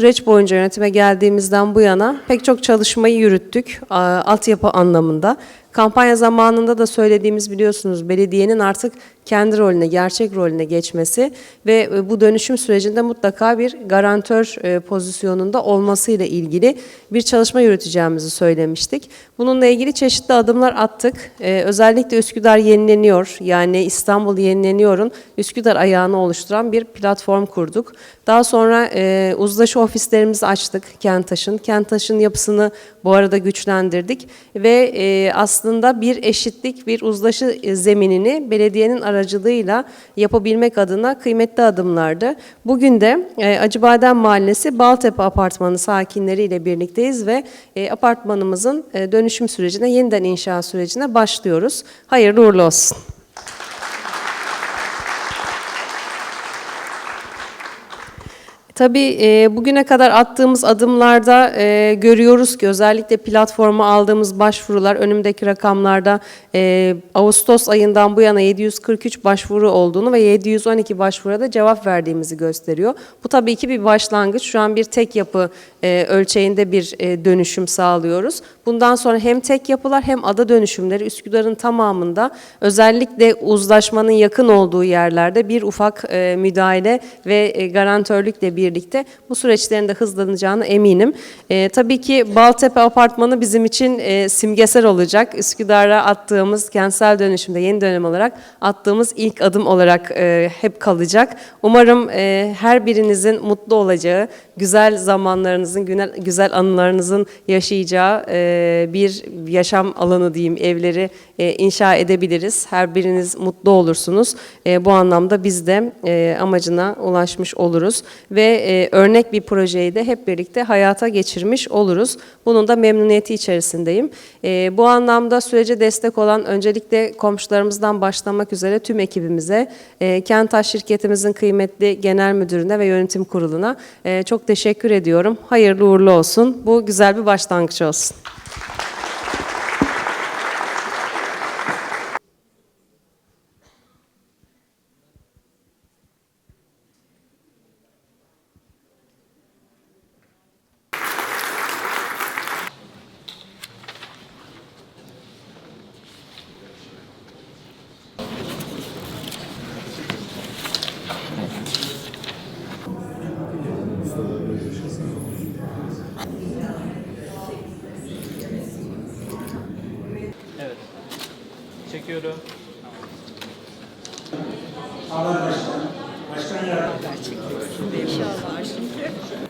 süreç boyunca yönetime geldiğimizden bu yana pek çok çalışmayı yürüttük altyapı anlamında. Kampanya zamanında da söylediğimiz biliyorsunuz belediyenin artık kendi rolüne, gerçek rolüne geçmesi ve e, bu dönüşüm sürecinde mutlaka bir garantör e, pozisyonunda olmasıyla ilgili bir çalışma yürüteceğimizi söylemiştik. Bununla ilgili çeşitli adımlar attık. E, özellikle Üsküdar yenileniyor yani İstanbul yenileniyor'un Üsküdar ayağını oluşturan bir platform kurduk. Daha sonra uzlaşı ofislerimizi açtık Kentaş'ın. Kentaş'ın yapısını bu arada güçlendirdik ve e, aslında bir eşitlik, bir uzlaşı e, zeminini belediyenin aracılığıyla yapabilmek adına kıymetli adımlardı. Bugün de e, Acıbadem Mahallesi Baltepe Apartmanı sakinleriyle birlikteyiz ve e, apartmanımızın dönüşüm sürecine, yeniden inşa sürecine başlıyoruz. Hayırlı uğurlu olsun. Tabii bugüne kadar attığımız adımlarda görüyoruz ki özellikle platforma aldığımız başvurular önümdeki rakamlarda Ağustos ayından bu yana 743 başvuru olduğunu ve 712 başvuruya da cevap verdiğimizi gösteriyor. Bu tabii ki bir başlangıç. Şu an bir tek yapı ölçeğinde bir dönüşüm sağlıyoruz. Bundan sonra hem tek yapılar hem ada dönüşümleri Üsküdar'ın tamamında özellikle uzlaşmanın yakın olduğu yerlerde bir ufak müdahale ve e, garantörlükle birlikte bu süreçlerin de hızlanacağına eminim. E, tabii ki Baltepe Apartmanı bizim için e, simgesel olacak. Üsküdar'a attığımız kentsel dönüşümde yeni dönem olarak attığımız ilk adım olarak e, hep kalacak. Umarım e, her birinizin mutlu olacağı, güzel zamanlarınızın, güzel, güzel anılarınızın yaşayacağı e, bir yaşam alanı diyeyim, evleri e, inşa edebiliriz. Her biriniz mutlu olursunuz. E, bu anlamda biz de e, amacına ulaşmış oluruz ve e, örnek bir projeyi de hep birlikte hayata geçirmiş oluruz. Bunun da memnuniyeti içerisindeyim. E, bu anlamda sürece destek olan öncelikle komşularımızdan başlamak üzere tüm ekibimize, e, Kentaş şirketimizin kıymetli genel müdürüne ve yönetim kuruluna e, çok teşekkür ediyorum. Hayırlı uğurlu olsun. Bu güzel bir başlangıç olsun. Çekiyorum. Allah başkanım. Başkanım yardım. İnşallah çünkü.